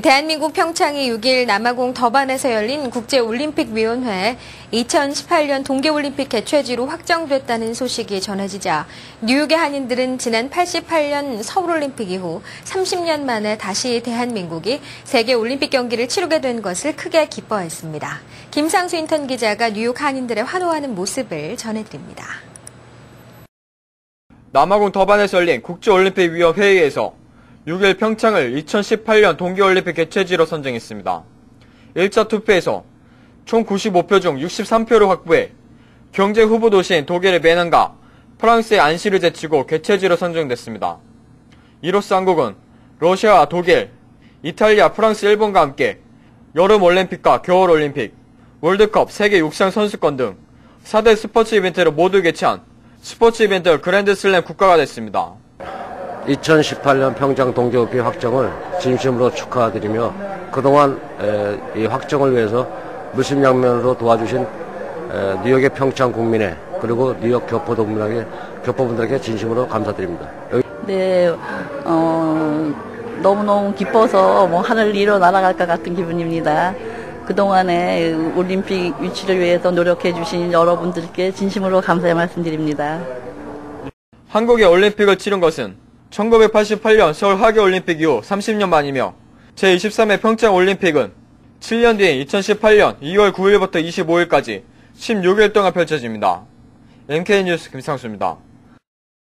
대한민국 평창이 6일 남아공 더반에서 열린 국제올림픽위원회 2018년 동계올림픽 개최지로 확정됐다는 소식이 전해지자 뉴욕의 한인들은 지난 88년 서울올림픽 이후 30년 만에 다시 대한민국이 세계올림픽 경기를 치르게 된 것을 크게 기뻐했습니다. 김상수 인턴 기자가 뉴욕 한인들의 환호하는 모습을 전해드립니다. 남아공 더반에서 열린 국제올림픽위원 회의에서 6일 평창을 2018년 동계올림픽 개최지로 선정했습니다. 1차 투표에서 총 95표 중 63표를 확보해 경제 후보 도시인 독일의 베난과 프랑스의 안시를 제치고 개최지로 선정됐습니다. 이로써 한국은 러시아와 독일, 이탈리아, 프랑스, 일본과 함께 여름 올림픽과 겨울 올림픽, 월드컵, 세계 육상 선수권 등 4대 스포츠 이벤트를 모두 개최한 스포츠 이벤트 그랜드슬램 국가가 됐습니다. 2018년 평창 동계올림픽 확정을 진심으로 축하드리며 그동안 이 확정을 위해서 물심양면으로 도와주신 뉴욕의 평창 국민에 그리고 뉴욕 교포분들에게 교포분들에게 진심으로 감사드립니다. 네, 어, 너무너무 기뻐서 뭐 하늘 위로 날아갈 것 같은 기분입니다. 그동안에 올림픽 유치를 위해서 노력해 주신 여러분들께 진심으로 감사의 말씀드립니다. 한국의 올림픽을 치른 것은 1988년 서울 하계올림픽 이후 30년 만이며 제23회 평창올림픽은 7년 뒤인 2018년 2월 9일부터 25일까지 16일 동안 펼쳐집니다. NK뉴스 김상수입니다.